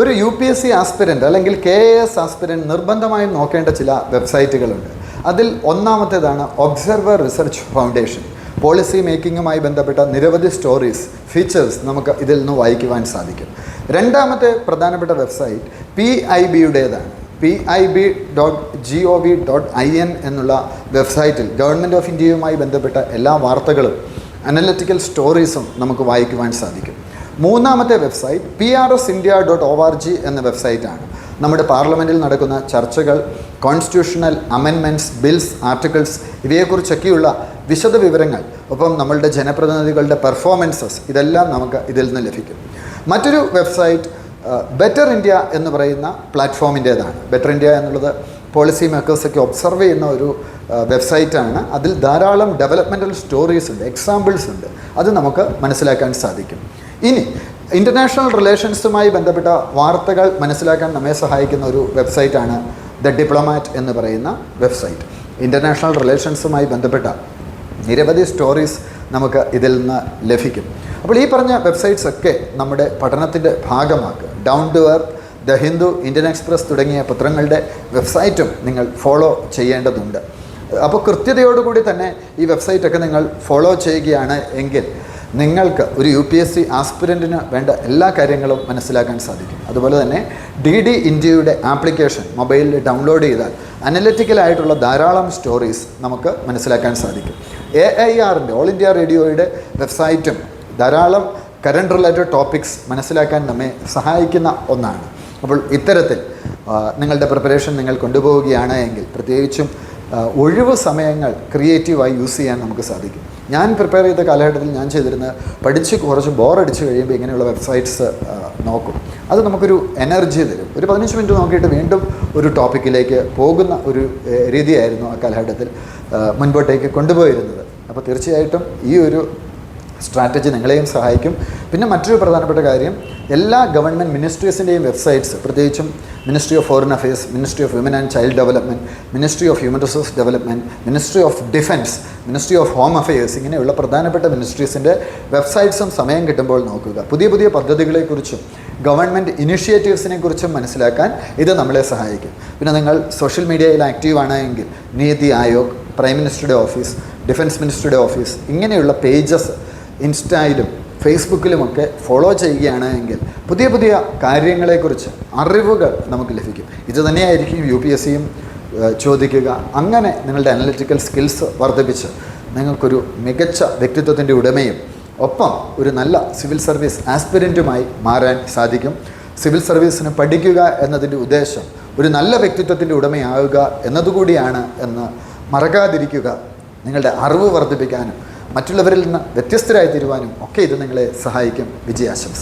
ഒരു U P S C aspirant അല്ലെങ്കിൽ K A S aspirant നിർബന്ധമായും നോക്കേണ്ട ചില വെബ്സൈറ്റുകളുണ്ട്. അതിൽ ഒന്നാമത്തേതാണ് ഒബ്സർവർ റിസർച്ച് ഫൗണ്ടേഷൻ പോളിസി മേക്കിങ്ങുമായി ബന്ധപ്പെട്ട നിരവധി സ്റ്റോറീസ് ഫീച്ചേഴ്സ് നമുക്ക് ഇതിൽ നിന്ന് വായിക്കുവാൻ സാധിക്കും. രണ്ടാമത്തെ പ്രധാനപ്പെട്ട website P I ബിയുടേതാണ് P I B dot G O V dot I N എന്നുള്ള വെബ്സൈറ്റിൽ ഗവൺമെന്റ് ഓഫ് ഇന്ത്യയുമായി ബന്ധപ്പെട്ട എല്ലാ വാർത്തകളും അനലറ്റിക്കൽ സ്റ്റോറീസും നമുക്ക് വായിക്കുവാൻ സാധിക്കും. മൂന്നാമത്തെ website P R S India dot O R G എന്ന വെബ്സൈറ്റാണ്. നമ്മുടെ പാർലമെന്റിൽ നടക്കുന്ന ചർച്ചകൾ കോൺസ്റ്റിറ്റ്യൂഷണൽ അമെൻമെന്റ്സ് ബിൽസ് ആർട്ടിക്കിൾസ് ഇവയെക്കുറിച്ചൊക്കെയുള്ള വിശദ വിവരങ്ങൾ ഒപ്പം നമ്മളുടെ ജനപ്രതിനിധികളുടെ പെർഫോമൻസസ് ഇതെല്ലാം നമുക്ക് ഇതിൽ നിന്ന് ലഭിക്കും. മറ്റൊരു വെബ്സൈറ്റ് ബെറ്റർ ഇന്ത്യ എന്ന് പറയുന്ന പ്ലാറ്റ്ഫോമിന്റേതാണ്. ബെറ്റർ ഇന്ത്യ എന്നുള്ളത് പോളിസി മേക്കേഴ്സൊക്കെ ഒബ്സർവ് ചെയ്യുന്ന ഒരു വെബ്സൈറ്റാണ്. അതിൽ ധാരാളം ഡെവലപ്മെന്റൽ സ്റ്റോറീസ് ഉണ്ട് എക്സാമ്പിൾസ് ഉണ്ട്. അത് നമുക്ക് മനസ്സിലാക്കാൻ സാധിക്കും. ഇനി ഇന്റർനാഷണൽ റിലേഷൻസുമായി ബന്ധപ്പെട്ട വാർത്തകൾ മനസ്സിലാക്കാൻ നമ്മെ സഹായിക്കുന്ന ഒരു വെബ്സൈറ്റാണ് ദ ഡിപ്ലോമാറ്റ് എന്ന് പറയുന്ന വെബ്സൈറ്റ്. ഇന്റർനാഷണൽ റിലേഷൻസുമായി ബന്ധപ്പെട്ട നിരവധി സ്റ്റോറീസ് നമുക്ക് ഇതിൽ നിന്ന് ലഭിക്കും. അപ്പോൾ ഈ പറഞ്ഞ വെബ്സൈറ്റ്സ് ഒക്കെ നമ്മുടെ പഠനത്തിന്റെ ഭാഗമാക്കുക. Down to earth the Hindu Indian Express തുടങ്ങിയ പത്രങ്ങളുടെ വെബ്സൈറ്റും നിങ്ങൾ ഫോളോ ചെയ്യേണ്ടതുണ്ട്. അപ്പോൾ കൃത്യതയോടുകൂടി തന്നെ ഈ വെബ്സൈറ്റൊക്കെ നിങ്ങൾ ഫോളോ ചെയ്യുകയാണ് എങ്കിൽ നിങ്ങൾക്ക് ഒരു യു പി എസ് സി ആസ്പിരന്റിന് വേണ്ട എല്ലാ കാര്യങ്ങളും മനസ്സിലാക്കാൻ സാധിക്കും. അതുപോലെ തന്നെ ഡി ഡി ഇന്ത്യയുടെ ആപ്ലിക്കേഷൻ മൊബൈലിൽ ഡൗൺലോഡ് ചെയ്താൽ അനലറ്റിക്കലായിട്ടുള്ള ധാരാളം സ്റ്റോറീസ് നമുക്ക് മനസ്സിലാക്കാൻ സാധിക്കും. എ ഐ ആറിന്റെ ഓൾ ഇന്ത്യ റേഡിയോയുടെ വെബ്സൈറ്റും ധാരാളം കറണ്ട് റിലേറ്റഡ് ടോപ്പിക്സ് മനസ്സിലാക്കാൻ നമ്മെ സഹായിക്കുന്ന ഒന്നാണ്. അപ്പോൾ ഇത്തരത്തിൽ നിങ്ങളുടെ പ്രിപ്പറേഷൻ നിങ്ങൾ കൊണ്ടുപോവുകയാണ് എങ്കിൽ പ്രത്യേകിച്ചും ഒഴിവ് സമയങ്ങൾ ക്രിയേറ്റീവായി യൂസ് ചെയ്യാൻ നമുക്ക് സാധിക്കും. ഞാൻ പ്രിപ്പയർ ചെയ്ത കാലഘട്ടത്തിൽ ഞാൻ ചെയ്തിരുന്ന പഠിച്ച് കുറച്ച് ബോറടിച്ച് കഴിയുമ്പോൾ ഇങ്ങനെയുള്ള വെബ്സൈറ്റ്സ് നോക്കും. അത് നമുക്കൊരു എനർജി തരും. ഒരു പതിനഞ്ച് മിനിറ്റ് നോക്കിയിട്ട് വീണ്ടും ഒരു ടോപ്പിക്കിലേക്ക് പോകുന്ന ഒരു രീതിയായിരുന്നു ആ കാലഘട്ടത്തിൽ മുൻപോട്ടേക്ക് കൊണ്ടുപോയിരുന്നത്. അപ്പോൾ തീർച്ചയായിട്ടും ഈ ഒരു സ്ട്രാറ്റജി നിങ്ങളെയും സഹായിക്കും. പിന്നെ മറ്റൊരു പ്രധാനപ്പെട്ട കാര്യം എല്ലാ ഗവൺമെന്റ് മിനിസ്ട്രീസിന്റെയും വെബ്സൈറ്റ്സ് പ്രത്യേകിച്ചും ministry of foreign affairs ministry of women and child development ministry of human resource development ministry of defence ministry of home affairs ഇങ്ങനെയുള്ള പ്രധാനപ്പെട്ട മിനിസ്ട്രീസിന്റെ വെബ്സൈറ്റ്സും സമയം കിട്ടുമ്പോൾ നോക്കുക. പുതിയ പുതിയ പദ്ധതികളെക്കുറിച്ചും ഗവൺമെന്റ് ഇനിഷ്യേറ്റീവ്സിനെ കുറിച്ചും മനസ്സിലാക്കാൻ ഇത് നമ്മളെ സഹായിക്കും. പിന്നെ നിങ്ങൾ സോഷ്യൽ മീഡിയയിൽ ആക്റ്റീവ് എങ്കിൽ നീതി ആയോഗ് പ്രൈം മിനിസ്റ്ററുടെ ഓഫീസ് ഡിഫൻസ് മിനിസ്റ്ററുടെ ഓഫീസ് ഇങ്ങനെയുള്ള പേജസ് ഇൻസ്റ്റയിലും ഫേസ്ബുക്കിലുമൊക്കെ ഫോളോ ചെയ്യുകയാണ് എങ്കിൽ പുതിയ പുതിയ കാര്യങ്ങളെക്കുറിച്ച് അറിവുകൾ നമുക്ക് ലഭിക്കും. ഇത് തന്നെയായിരിക്കും യു പി എസ് സിയും ചോദിക്കുക. അങ്ങനെ നിങ്ങളുടെ അനലിറ്റിക്കൽ സ്കിൽസ് വർദ്ധിപ്പിച്ച് നിങ്ങൾക്കൊരു മികച്ച വ്യക്തിത്വത്തിന്റെ ഉടമയും ഒപ്പം ഒരു നല്ല സിവിൽ സർവീസ് ആസ്പിരന്റുമായി മാറാൻ സാധിക്കും. സിവിൽ സർവീസിന് പഠിക്കുക എന്നതിന്റെ ഉദ്ദേശം ഒരു നല്ല വ്യക്തിത്വത്തിന്റെ ഉടമയാവുക എന്നതുകൂടിയാണ് എന്ന് മറക്കാതിരിക്കുക. നിങ്ങളുടെ അറിവ് വർദ്ധിപ്പിക്കാനും മറ്റുള്ളവരിൽ നിന്ന് വ്യത്യസ്തരായി തീരുവാനും ഒക്കെ ഇത് നിങ്ങളെ സഹായിക്കും. വിജയാശംസ.